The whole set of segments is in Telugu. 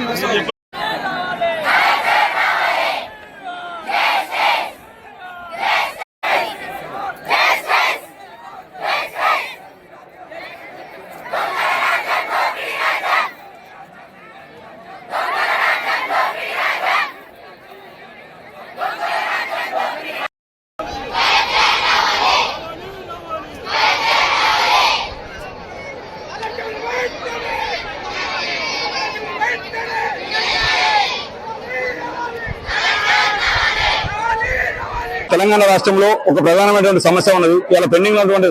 Yeah. తెలంగాణ రాష్ట్రంలో ఒక ప్రధానమైనటువంటి సమస్య ఉన్నది. ఇలా పెండింగ్ ఉన్నటువంటి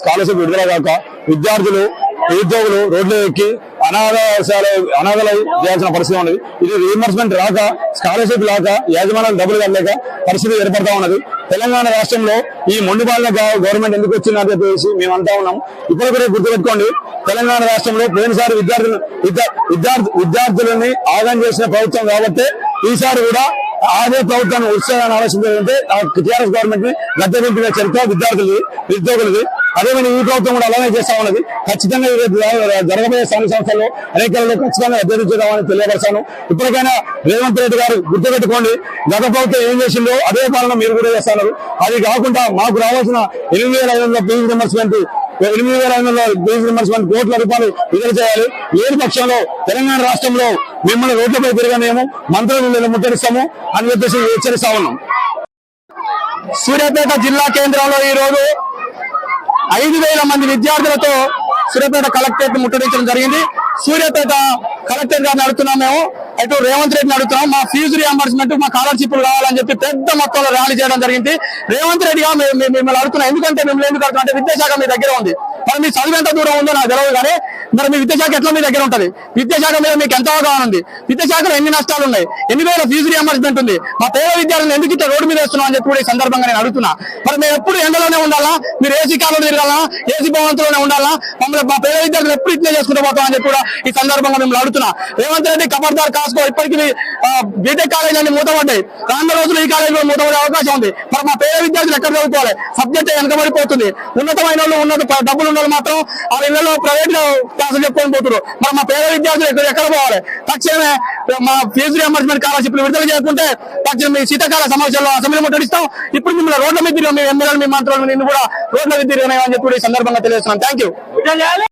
స్కాలర్షిప్ విడుదల కాక విద్యార్థులు నిరుద్యోగులు రోడ్లు ఎక్కి అనాథాశాల అనాథలై చేయాల్సిన పరిస్థితి ఉన్నది. ఇది రీఎంబర్స్మెంట్ రాక స్కాలర్షిప్ రాక యాజమాన్యాలు డబ్బులు కట్టలేక పరిస్థితి ఏర్పడతా ఉన్నది. తెలంగాణ రాష్ట్రంలో ఈ మొండిపాలన గవర్నమెంట్ ఎందుకు వచ్చిందని చెప్పేసి మేము అంటా ఉన్నాం. ఇప్పుడు కూడా గుర్తుపెట్టుకోండి తెలంగాణ రాష్ట్రంలో పోయినసారి విద్యార్థులు విద్యార్థి విద్యార్థులని ఆగం చేసిన ప్రభుత్వం కాబట్టి ఈసారి కూడా అదే ప్రభుత్వాన్ని ఉత్సాహాన్ని ఆలోచించాలంటే ఆ టీఆర్ఎస్ గవర్నమెంట్ని గద్దెదింపిన చరిత్ర విద్యార్థులది నిరుద్యోగులది అదేవిధంగా ఈ ప్రభుత్వం కూడా అలానే చేస్తా ఉన్నది. ఖచ్చితంగా ఈ జరగబోయే స్థానిక సంస్థల్లో అనేకల్లో ఖచ్చితంగా అభ్యర్థించుదామని తెలియపరచాను ఇప్పటికైనా రేవంత్ రెడ్డి గారు గుర్తుపెట్టుకోండి గత ప్రభుత్వం ఏం చేసిందో అదే పాలన మీరు కూడా చేస్తున్నారు అది కాకుండా మాకు రావాల్సిన ఎనిమిది వేల ఐదు వందల పీజీ రిమర్స్మెంట్ ఎనిమిది వేల ఐదు వందల ఫీజు కోట్ల రూపాయలు విడుదల చేయాలి. లేని పక్షంలో తెలంగాణ రాష్ట్రంలో మిమ్మల్ని రోడ్లపై తిరగనేమో మంత్రులు ముట్టడిస్తాము అని చెప్పేసి హెచ్చరిస్తా ఉన్నాం. సూర్యాపేట జిల్లా కేంద్రంలో ఈ రోజు ఐదు వేల మంది విద్యార్థులతో సూర్యాపేట కలెక్టరేట్ ముట్టడించడం జరిగింది. సూర్యాపేట కలెక్టరేట్ గారు నడుతున్నాం మేము. అటు రేవంత్ రెడ్డిని అడుగుతున్నాం. మా ఫీజు రియంబర్స్మెంట్ మా స్కాలర్షిప్ కావాలని చెప్పి పెద్ద మొత్తంలో ర్యాలీ చేయడం జరిగింది. రేవంత్ రెడ్డి మేము- మిమ్మల్ని అడుగుతున్నాం. ఎందుకంటే మిమ్మల్ని ఎందుకు అడుగుతున్నాం? అంటే విద్యాశాఖ మీ దగ్గర ఉంది. మరి మీ చదువు ఎంత దూరం ఉందో నాకు తెలియదు కానీ మరి మీ విద్యాశాఖ ఎట్లా మీ దగ్గర ఉంటది? విద్యాశాఖ మీద మీకు ఎంత అవగాహన ఉంది? విద్యాశాఖలో ఎన్ని నష్టాలు ఉన్నాయి? ఎన్ని వేల ఫీజు రియంబర్స్మెంట్ ఉంది? మా పేద విద్యార్థులు ఎందుకు ఇట్లా రోడ్డు మీద వేస్తున్నాం అని చెప్పి కూడా ఈ సందర్భంగా నేను అడుగుతున్నా. మరి మేము ఎప్పుడు ఎండలోనే ఉండాలా? మీరు ఏసీ కాలంలో తిరగాలా? ఏసీ భవంతులోనే ఉండాలా? మమ్మల్ని మా పేద విద్యార్థులు ఎప్పుడు ఇట్లే చేసుకుంటూ పోతాం అని చెప్పి కూడా ఈ సందర్భంగా మిమ్మల్ని అడుగుతున్నా. రేవంత్ రెడ్డి కబర్దార్ కాసుకో ఇప్పటికీ బీటెక్ కాలేజ్ అన్ని మూతపడ్డాయి. రానున్న రోజులు ఈ కాలేజ్లో మూతపడే అవకాశం ఉంది. మరి మా పేద విద్యార్థులు ఎక్కడ చదువుకోవాలి? సబ్జెక్ట్ వెనకబడిపోతుంది. ఉన్నతమైన వాళ్ళు ఉన్నత డబ్బులు ఉన్న వాళ్ళు మాత్రం ఆ ఇళ్ళలో ప్రైవేట్ క్లాసులు చెప్పుకొని పోతున్నారు మరి మా పేద విద్యార్థులు ఎక్కడ ఎక్కడ పోవాలి? తక్షణమే మా ఫీజు రియంబర్స్మెంట్ స్కాలర్షిప్లు విడుదల చేయకుంటే తక్షణం మీ శీతాకాల సమావేశంలో అసెంబ్లీ ముట్టడిస్తాం ఇప్పుడు మిమ్మల్ని రోడ్ల మీద తిరిగి. మీ ఎమ్మెల్యేలు మీ మంత్రులు నిన్ను కూడా రోడ్ల మీద తిరిగినాయని చెప్పి ఈ సందర్భంగా తెలియజేస్తున్నాం. Thank you